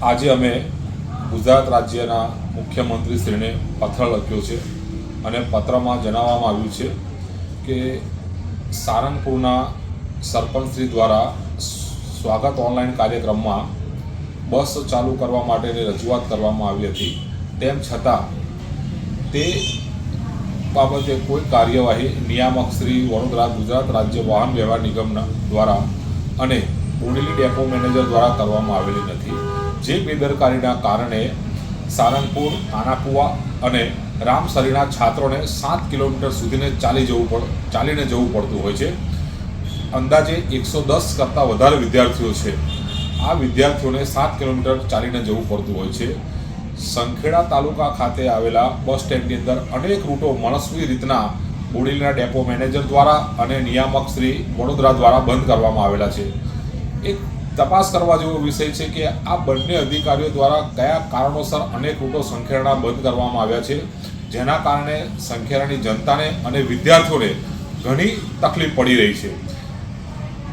આજે અમે ગુજરાત રાજ્યના મુખ્યમંત્રીશ્રીને પત્ર લખ્યો છે અને પત્રમાં જણાવવામાં આવ્યું છે કે સારંગપુરના સરપંચશ્રી દ્વારા સ્વાગત ઓનલાઈન કાર્યક્રમમાં બસ ચાલુ કરવા માટેની રજૂઆત કરવામાં આવી હતી. તેમ છતાં તે બાબતે કોઈ કાર્યવાહી નિયામક શ્રી વડોદરા ગુજરાત રાજ્ય વાહન વ્યવહાર નિગમના દ્વારા અને બોડેલી ડેપો મેનેજર દ્વારા કરવામાં આવેલી નથી. જે બેદરકારીના કારણે સારંગપુર આનાકુવા અને રામસરીના છાત્રોને સાત કિલોમીટર સુધીને ચાલી જવું પડ, ચાલીને જવું પડતું હોય છે. અંદાજે એકસો દસ કરતાં વધારે વિદ્યાર્થીઓ છે. આ વિદ્યાર્થીઓને સાત કિલોમીટર ચાલીને જવું પડતું હોય છે. સંખેડા તાલુકા ખાતે આવેલા બસ સ્ટેન્ડની અંદર અનેક રૂટો મનસ્વી રીતના બોડીલીના ડેપો મેનેજર દ્વારા અને નિયામક શ્રી વડોદરા દ્વારા બંધ કરવામાં આવેલા છે. એક તપાસ કરવા જેવો વિષય છે કે આ બંને અધિકારીઓ દ્વારા કયા કારણોસર અનેક રૂટો સંખેરણા બંધ કરવામાં આવ્યા છે, જેના કારણે સંખેરાની જનતાને અને વિદ્યાર્થીઓને ઘણી તકલીફ પડી રહી છે.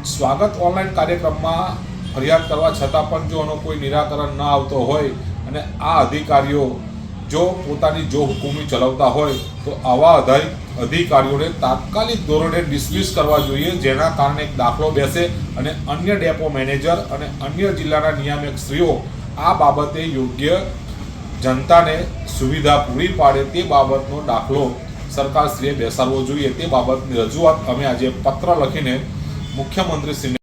સ્વાગત ઓનલાઈન કાર્યક્રમમાં ફરિયાદ કરવા છતાં પણ જો એનો કોઈ નિરાકરણ ન આવતો હોય અને આ અધિકારીઓ જો પોતાની જો હુકુમી ચલાવતા હોય, તો આવા અધાય અધિકારીઓને તાત્કાલિક ધોરણે ડિસમિસ કરવા જોઈએ, જેના કારણે એક દાખલો બેસે અને અન્ય ડેપો મેનેજર અને અન્ય જિલ્લાના નિયામક શ્રીઓ આ બાબતે યોગ્ય જનતાને સુવિધા પૂરી પાડે તે બાબતનો દાખલો સરકારશ્રીએ બેસાડવો જોઈએ. તે બાબતની રજૂઆત અમે આજે પત્ર લખીને મુખ્યમંત્રીશ્રીને